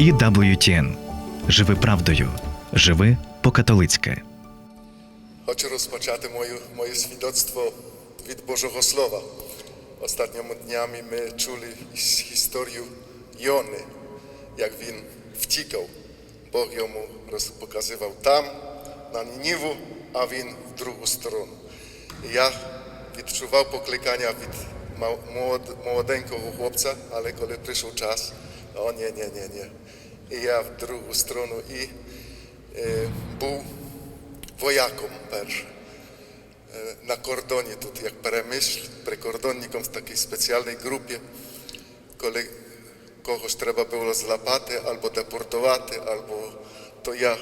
EWTN. Живи правдою, живи по-католицьки. Хочу розпочати мою, моє свідоцтво від Божого Слова. Останніми днями ми чули історію Йони, як він втікав. Бог йому роз- показував там, на Нініву, а він в другу сторону. І я відчував покликання від молоденького хлопця, але коли прийшов час, O nie, nie, nie, nie. I ja w drugą stronę i y, był wojakom też y, na kordonie tutaj jak Przemyśl, prekordonnikom w takiej specjalnej grupie, koleg kogoś trzeba było złapać albo deportować, albo to ja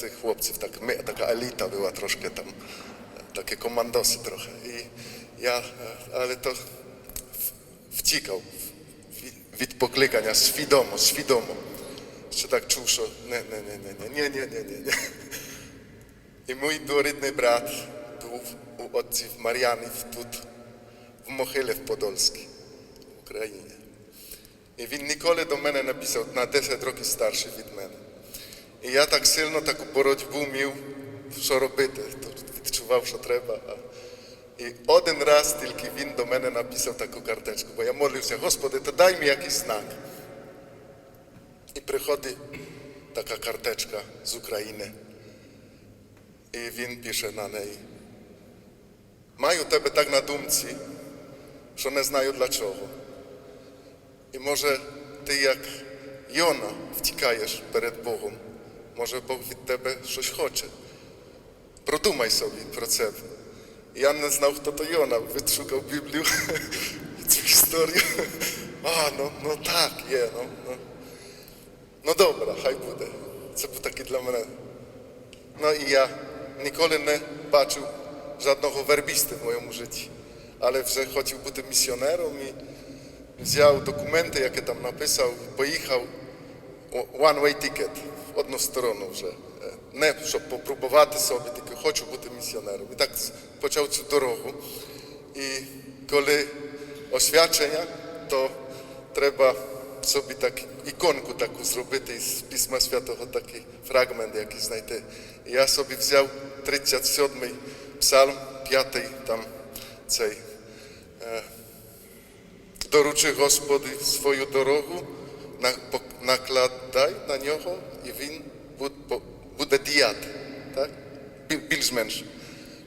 tych chłopców, tak, my, taka elita była troszkę tam, takie komandosy trochę. I ja, ale to wcikał від- від покликання свідомо, свідомо. Що так чув, що не, не, не, не, не, не, не, не, не. І мій дорідний брат був у отців Мар'янів тут, в Мохилі в Подольській, в Україні. І він ніколи до мене не писав, на 10 років старший від мене. І я так сильно таку боротьбу мів, що робити, то відчував, що треба. І один раз тільки він до мене написав таку карточку, бо я молився, Господи, то дай мені якийсь знак. І приходить така карточка з України. І він пише на неї. Маю тебе так на думці, що не знаю для чого. І може ти як Йона втікаєш перед Богом. Може Бог від тебе щось хоче. Продумай собі про це. Jan ne znao kto to Jona, wytrzukał Biblię, historię. A, no, no tak, je, no, no. No dobra, haj bude. Це був такий для мене. No i ja nikoly nie patrzył żadnego werbisty w życiu, ale że chodził buty misjonerom i wziął dokumenty, jakie tam napisał, pojechał one way ticket w jedną stronę, że e, nie, żeby popróbować sobie, tylko chodził buty misjonerem. I tak почав цю дорогу. І коли освячення, то треба собі так іконку таку зробити із Письма Святого, такий фрагмент який знайти. І я собі взяв 37-й псалм, 5-й там цей. Доручи Господи свою дорогу, накладай на нього, і він буде діяти. Так? Більш-менш.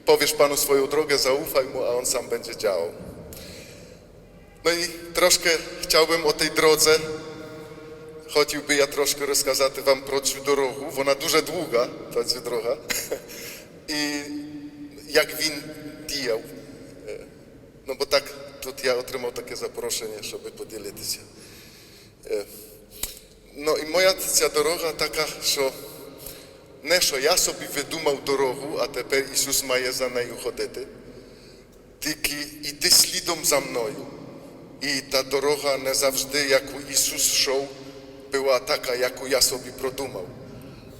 Powiesz Panu swoją drogę, zaufaj Mu, a On sam będzie działał. No i troszkę chciałbym o tej drodze, хотів я трошки розказати вам про цю дорогу. Вона дуже довга, та ця дорога. І як він діяв. Е, Ну, бо так тут я отримав таке запрошення, щоб поділитися. Е, Ну і моя ця дорога така, що не що я собі видумав дорогу, а тепер Ісус має за нею ходити. Тільки йди слідом за мною. І та дорога не завжди, яку Ісус йшов, була така, яку я собі продумав,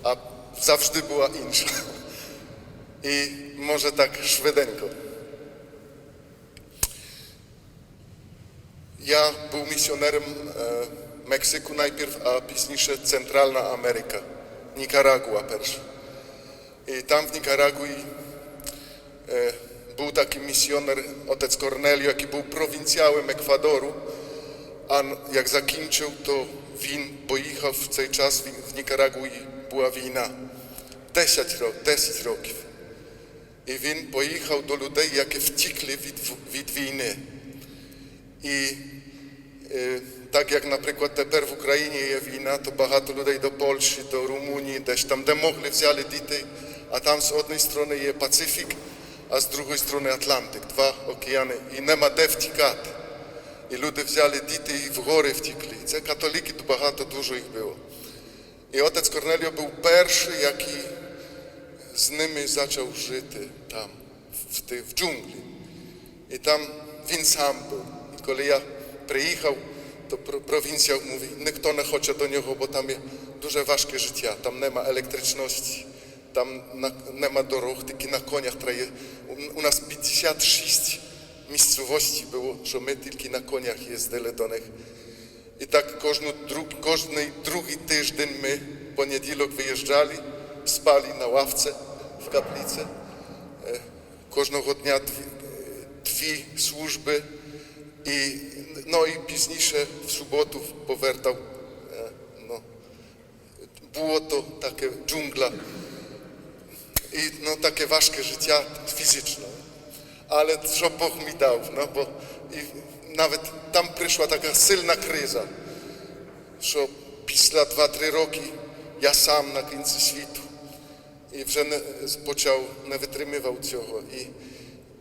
а завжди була інша. І може так швиденько. Я був місіонером е, Мексику найпierw, а пізніше Центральна Nikaragua pierwszy. I tam w Nikaragui e, był taki misjoner, otec Cornelio, jaki był prowincjałem Ekwadoru, a jak zakończył, to win, bo jechał w ten czas w, w Nikaragui była wina. 10 rok, 10 roków. I win pojechał do ludzi, jakie wcikli od winy. I e, Так як, наприклад, тепер в Україні є війна, то багато людей до Польщі, до Румунії, десь там, де могли, взяли дітей, а там з однієї сторони є Пацифік, а з другої сторони Атлантик, два океани, і нема де втікати. І люди взяли діти і в гори втікли. Це католики, то багато дуже їх було. І отець Корнеліо був перший, який з ними почав жити там, в джунглі. І там він сам був. І коли я приїхав, to prowincja mówi, nikt nie chce do niego, bo tam jest duże ważkie życie, tam nie ma elektryczności, tam nie ma dróg, tylko na koniach traje. U, nas 56 miejscowości było, że my tylko na koniach jeździli do nich. I tak każdy drugi, tydzień my po niedzielok wyjeżdżali, spali na ławce w kaplicy. E, każdego dnia dwie służby. I, no i późniejsze w subotów powrtał. E, no, było to takie dżungla i no, takie ważkie życie fizyczne. Ale co Bóg mi dał, no bo nawet tam przyszła taka silna kryza, że pisla 2-3 roki ja sam na końcu świtu i że począł, nie wytrzymywał tego i,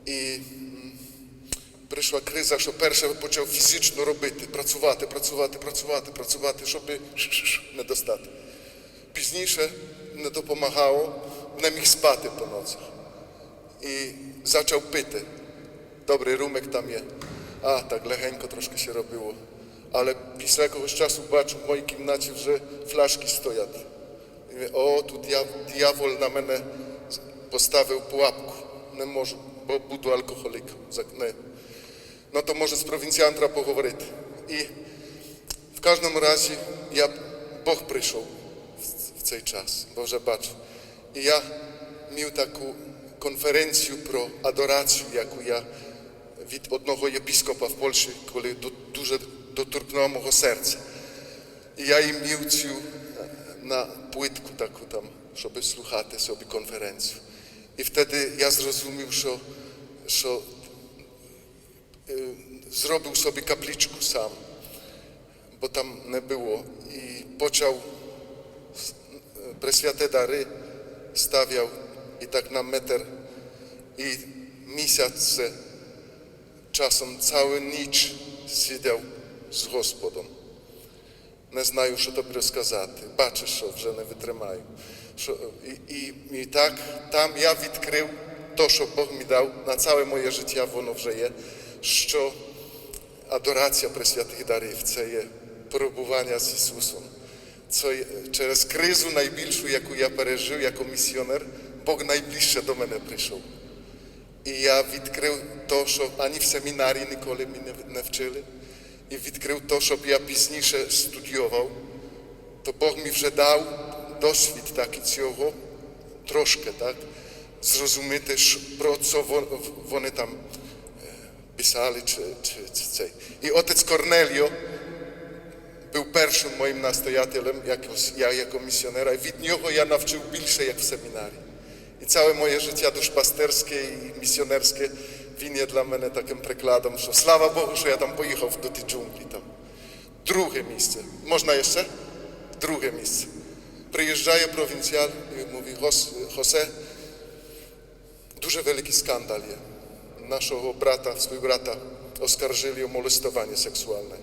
i прийшла криза, що перше почав фізично робити, працювати, працювати, працювати, працювати, щоб не достати. Пізніше не допомагало, не міг спати по ночах і почав пити. Добрий румик там є. А, так легенько трошки ще робило. Але після якогось часу бачу, в моїй кімнаті вже фляшки стоять. І mówię, о, тут я, дьявол на мене поставив pułapку. Не можу, бо буду алкоголіком. Зак- Не. Ну то може з провінціян треба поговорити. І в кожному разі я, Бог прийшов в- в цей час, бо вже бачу. І я мав таку конференцію про адорацію, яку я від одного єпіскопа в Польщі, коли до- дуже доторкнуло мого серця. І я їм мав цю е, на плитку таку там, щоб слухати собі конференцію. І вtedy я зрозумів, що, що е, зробив собі капличку сам, бо там не було. І почав с- е, пресвяте дари, ставив і так на метр. І місяць часом цілу ніч сидів з Господом. Не знаю, що тобі розказати. Бачиш, що вже не витримаю. Що, і, і, і так там я відкрив те, що Бог мені дав на ціле моє життя, воно вже є, що адорація пресвятих дарів це є перебування з Ісусом. Це є- через кризу найбільшу, яку я пережив як місіонер, Бог найближче до мене прийшов. І я відкрив те, що ані в семінарі ніколи мене не вчили. І відкрив те, щоб я пізніше студіював. То Бог мені вже дав досвід так і цього, трошки, так, зрозуміти, що- про що вон- вони там е, писали чи, чи, чи цей. І отець Корнеліо був першим моїм настоятелем, як, я як місіонера. І від нього я навчив більше, як в семінарі. І ціле моє життя душпастерське і місіонерське, він є для мене таким прикладом, що слава Богу, що я там поїхав до ті джунглі. Там. Друге місце. Можна ще? Друге місце. Приїжджає провінціал і mówi, «Гос- Хосе, дуже великий скандал є. naszego brata, swój brata oskarżyli o molestowanie seksualne.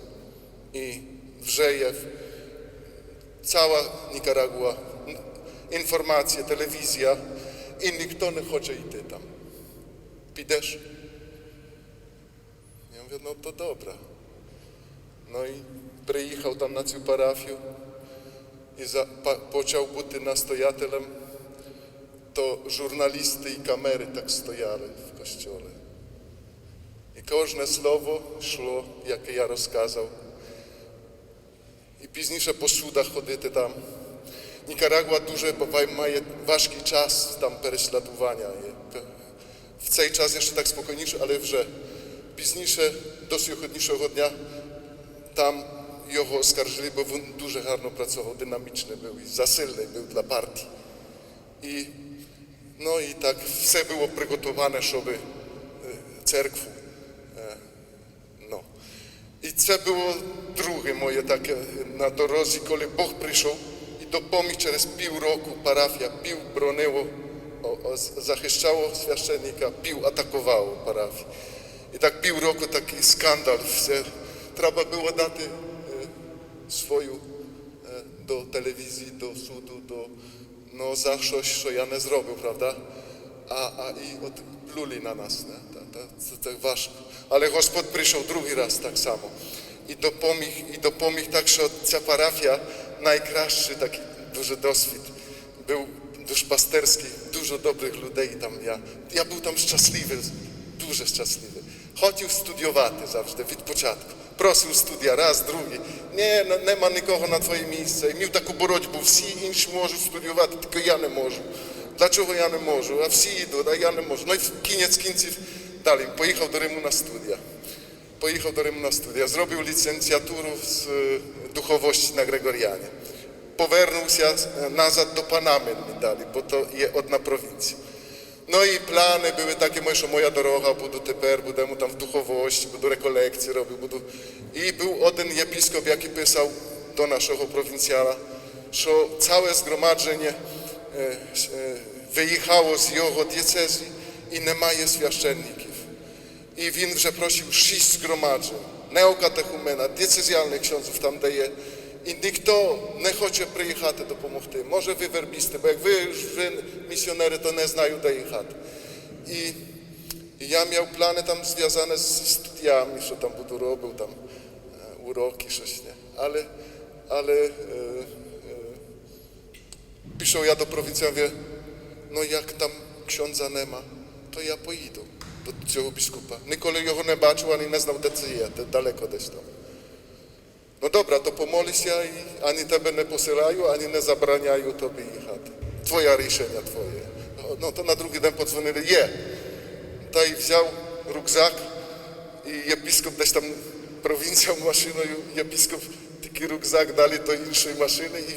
I Wrzejew, cała Nikaragua, informacje, telewizja i nikt nie chce i ty tam. Pidesz? Ja mówię, no to dobra. No i przyjechał tam na tę parafię i za, pa, począł być nastojatelem, to żurnalisty i kamery tak stojali w kościele І кожне слово йшло, яке я розказав. І пізніше по судах ходити там. Нікарагуа дуже буває, має важкий час там переслідування. є. В цей час ще так спокійніше, але вже пізніше до сьогоднішнього дня там його оскаржили, бо він дуже гарно працював, динамічний був і засильний був для партії. І, ну, і так все було приготоване, щоб е, церкву. е, ну. І це було друге моє таке на дорозі, коли Бог прийшов і допоміг через півроку парафія, пів бронило, о- о, захищало священника, пів атакувало парафію. І так півроку такий скандал. Все. Треба було дати е, свою е, до телевізії, до суду, до, ну, за щось, що я не зробив, правда? А, а і от плюли на нас. Не? Та, та, це так важко. ale Gospod przyszedł drugi raz tak samo i dopomich, i dopomich tak, że ta parafia najkraszczy taki duży doświad. Był duszpasterski, dużo dobrych ludzi tam ja. Ja był tam szczęśliwy, dużo szczęśliwy. Chodził studiować zawsze, od początku. Prosił studia raz, drugi. Nie, no, nie ma nikogo na twoje miejsce. I miał taką borotbę, wszyscy inni mogą studiować, tylko ja nie mogę. Dlaczego ja nie mogę? A wszyscy idą, a ja nie mogę. No i w koniec końców dalej, pojechał do Rymu na studia. Pojechał do Rymu na studia, zrobił licencjaturę z e, duchowości na Gregorianie. Powernął się nazad do Panamy dalej, bo to je odna prowincja. No i plany były takie moje, że moja droga, budu teper, budę mu tam w duchowości, budu rekolekcje robił, budu... I był jeden episkop, jaki pisał do naszego prowincjala, że całe zgromadzenie e, e, wyjechało z jego diecezji i nie ma je świaszczenniki священників. І він вже просив шість згромаджень, неокатехумена, дієцезіальних ksiądzów там дає. І ніхто не хоче приїхати допомогти. Може ви вербісти, бо як ви ж ви місіонери, то не знаю, де їхати. І, і я мав плани там зв'язані з студіями, що там буду робив, там е, уроки, щось. Не. Але, але е, е, пішов я до провінції, mówię, ну як там księdza нема, то я поїду do dziełu biskupa. Nikola go nie baczył, ani nie znał, gdzie jest, daleko gdzieś tam. No dobra, to pomoli się i ani tebe nie posyłają, ani nie zabraniają tobie jechać. Twoja ryszenia, twoje. No, no to na drugi dzień podzwonili, je. Taj wziął rukzak i episkop gdzieś tam prowincją maszyną, episkop taki rukzak dali do innej maszyny i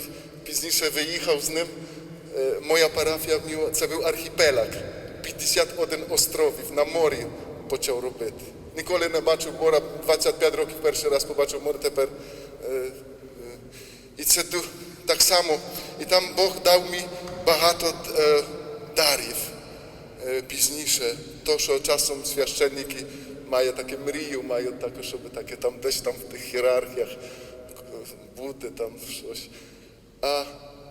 później wyjechał z nim. E, moja parafia, miło, to był archipelag. 51 островів на морі почав робити. Ніколи не бачив моря, 25 років перший раз побачив море тепер. е, е, І це ду- так само. І там Бог дав мені багато е, дарів е, пізніше. То, що часом священники мають таке мрію, мають також, щоб таке там десь там в тих ієрархіях е, бути там щось. А,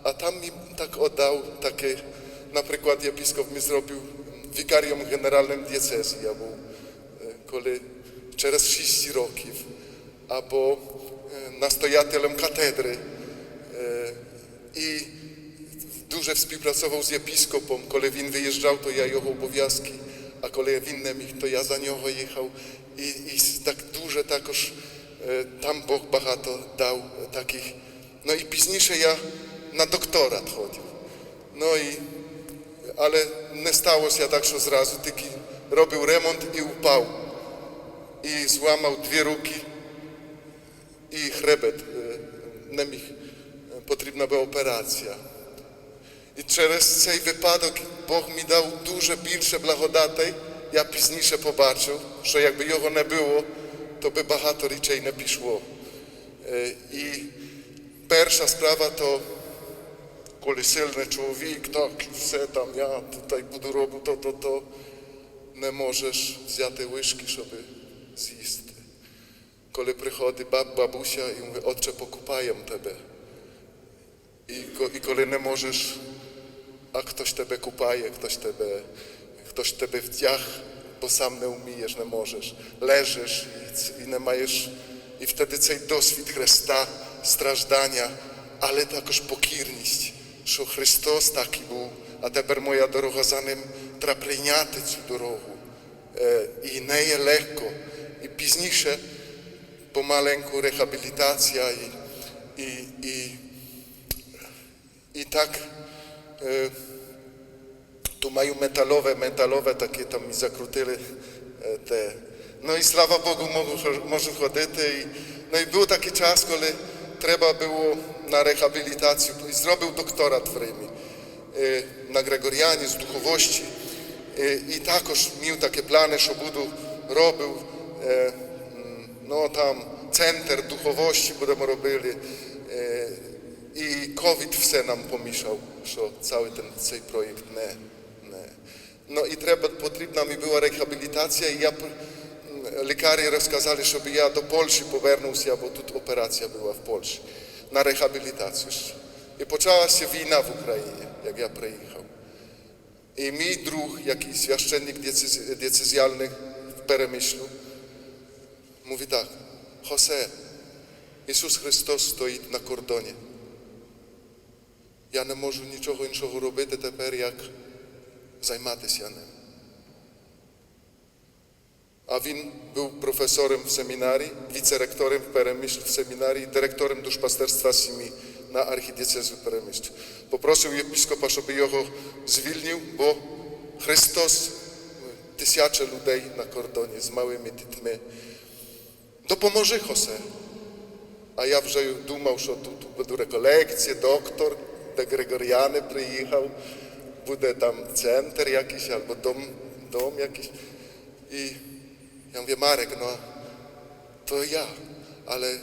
а там мені так отдав таке, наприклад, єпіскоп мені зробив вікарієм генеральним дієцезі. Я був, е, коли через 6 років, або е, настоятелем катедри. Е, І дуже співпрацював з єпіскопом. Коли він виїжджав, то я його обов'язки, а коли він не міг, то я за нього їхав. І, і так дуже також е, там Бог багато дав е, таких. Ну і пізніше я на докторат ходив. Ну і, але не сталося так, що зразу тільки робив ремонт і впав. І зламав дві руки і хребет е, не міг. Е, Потрібна була операція. І через цей випадок Бог мені дав дуже більше благодатей. Я пізніше побачив, що якби його не було, то би багато речей не пішло. Е, І перша справа то, коли сильний чоловік, так, все там, я tutaj буду робити то, то, то, не можеш взяти вишки, щоб з'їсти. Коли приходить баб, бабуся і mówi, отче, покупаємо тебе. І, ко- і коли не можеш, а хтось тебе купає, хтось тебе, хтось тебе втяг, бо сам не вмієш, не можеш. Лежиш і, ц- і не маєш. І вtedy цей досвід Христа, страждання, але також покірність, що Христос такий був, а тепер моя дорога за ним треба прийняти цю дорогу. Е, І не є легко. І пізніше помаленьку рехабілітація і, і, і i tak e, tu mają metalowe, metalowe takie tam mi zakrutyli e, te. No i sława Bogu mogą, можу ходити. І, no i był taki czas, kiedy trzeba było na rehabilitację i zrobił doktorat w Rimie e, na Gregorianie z duchowości. E, I takoż miał takie plany, що буду робив е, м, ну там центр духовості будемо робили. Е, і ковід все нам помішав, що цілий ten, цей проєкт не, не. Ну і треба, потрібна мені була реабілітація, і я, м, лікарі розказали, щоб я до Польщі повернувся, бо тут операція була в Польщі, на рehabilitację. I poczęła się wina w Ukrainie, jak ja przyjechał. I mój druh, jakiś świadczennik decyz decyzjalny w Peremyślu, mówi tak, Jose, Jezus Chrystus stoi na kordonie. Я не можу нічого іншого робити тепер, як займатися ним. Awin był profesorem w seminarii, wicerektorem w Peremyśl w seminarii, dyrektorem duszpasterstwa Simi na archidiecezji Peremyśl. Poprosił episkopa, żeby jego zwilnił, bo Chrystus tysiące ludzi na kordonie z małymi dytmi. Dopomoży no Jose. A ja wrzeju dumał, że tu, tu będą rekolekcje, doktor, te Gregoriany przyjechał, będzie tam center jakiś albo dom, dom jakiś. I ja mówię, Marek, no to ja, ale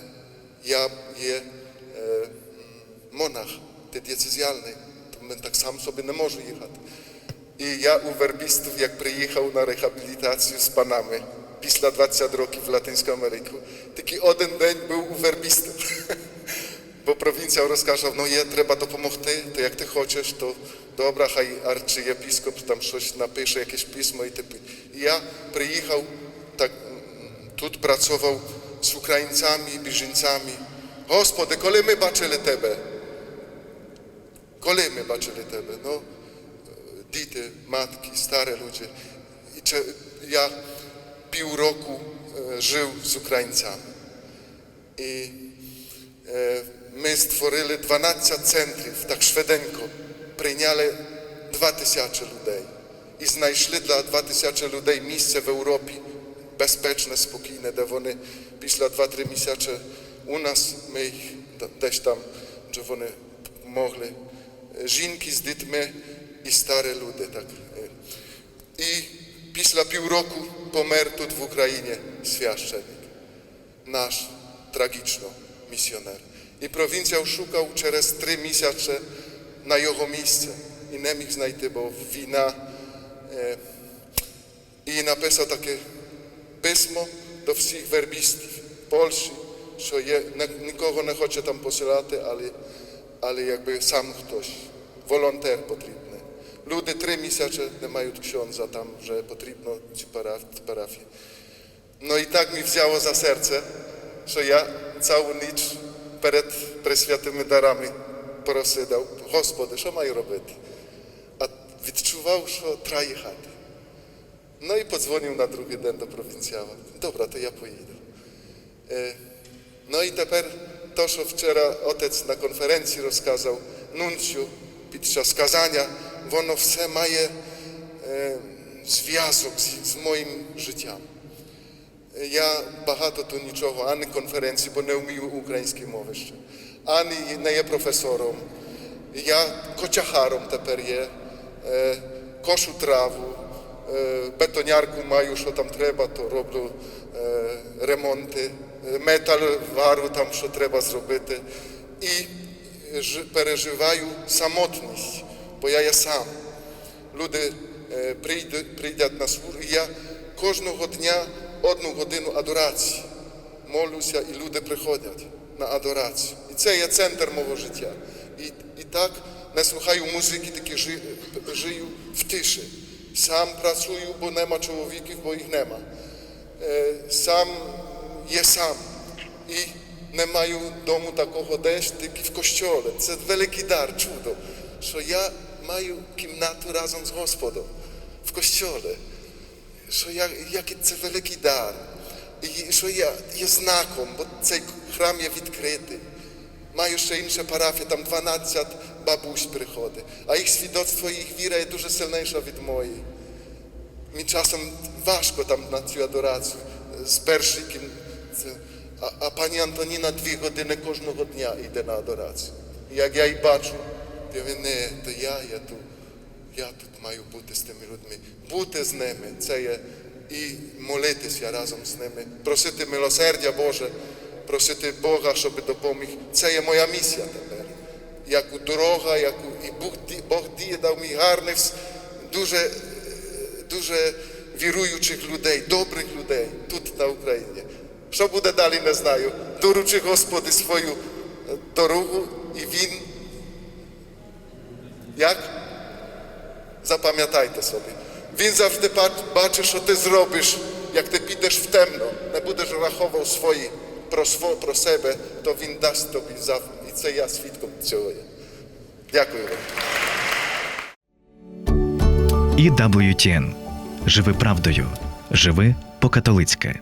ja je e, monach, ty decyzjalny, to my tak sam sobie nie może jechać. I ja u werbistów, jak przyjechał na rehabilitację z Panamy, pisla 20 roki w Latyńską Ameryku, taki jeden dzień był u werbistów. Bo prowincja rozkazał, no je, trzeba to pomogty, to jak ty chcesz, to dobra, haj arcybiskup tam coś napisze, jakieś pismo i typy. I ja przyjechał м, тут працював з українцями і біженцями. Господи, коли ми бачили тебе? Коли ми бачили тебе? Ну, е, діти, матки, старі люди. І це я півроку е, жив з українцями. І е, ми створили 12 центрів, так швиденько прийняли 2 тисячі людей. І знайшли для 2 тисячі людей місце в Європі, безпечне, спокійне, де вони після 2-3 місяці у нас, ми їх да- десь там, де вони могли. Е, Жінки з дітьми і старі люди. Так. Е. І після півроку помер тут в Україні священник наш tragiczno misjoner. I prowincjał szukał przez trzy miesiące na jego miejsce i nie mógł znajти, bo wina e, i napisał takie pismo do wszystkich werbistów Polski, że je, nikogo nie chcę tam posyłać, ale, ale jakby sam ktoś, wolonter potrzebny. Ludzie trzy miesiące nie mają ksiądza tam, że potrzebno ci paraf, parafii. No i tak mi wzięło za serce, że ja całą noc przed preswiatymi darami prosydał, gospody, co mają robić? A odczuwał, że trzeba jechać. No i podzwonił na drugi dzień do prowincjała. Dobra, to ja pojedę. E, no i teper to, co wczoraj ojciec na konferencji rozkazał, nunciu, podczas skazania, ono wse maje e, związek z, z moim życiem. E, ja bardzo tu niczego, ani konferencji, bo nie umiem ukraińskiej mowy jeszcze, ani nie je profesorom. Ja kociacharom teper je, e, koszu trawu, бетонярку маю, що там треба, то роблю е, ремонти, е, метал вару там, що треба зробити. І переживаю самотність, бо я є сам. Люди е, прийдуть, на службу. І я кожного дня одну годину адорації молюся, і люди приходять на адорацію. І це є центр мого життя. І, і так не слухаю музики, тільки жи, жию в тиші. Сам працюю, бо нема чоловіків, бо їх нема. Е, сам є сам. І не маю дому такого десь, тільки в костьолі. Це великий дар, чудо, що я маю кімнату разом з Господом в костьолі. Що я, який це великий дар. І що я є знаком, бо цей храм є відкритий. Маю ще інша парафія, там 12 бабусь приходить, а їх свідоцтво, їх віра є дуже сильніша від моєї. Мені часом важко там на цю адорацію з першиком. Це, а, а пані Антоніна дві години кожного дня йде на адорацію. І як я її бачу, я говорю, не, то я, я тут, я тут маю бути з тими людьми. Бути з ними, це є і молитися разом з ними, просити милосердя Боже, просити Бога, щоб допоміг. Це є моя місія тепер. Як у дорога, як у, і Бог, ді- Бог діє, дав мені гарних, с- дуже дуже віруючих людей, добрих людей тут на Україні. Що буде далі, не знаю. Доручи Господи свою е, дорогу, і Він. Як? Запам'ятайте собі. Він завжди бач- бачить, що ти зробиш, як ти підеш в темно, не будеш раховував свої про, сво, про себе, то він дасть тобі завтра. І це я свідком цього. Дякую вам. І WTN. Живи правдою. Живи по-католицьки.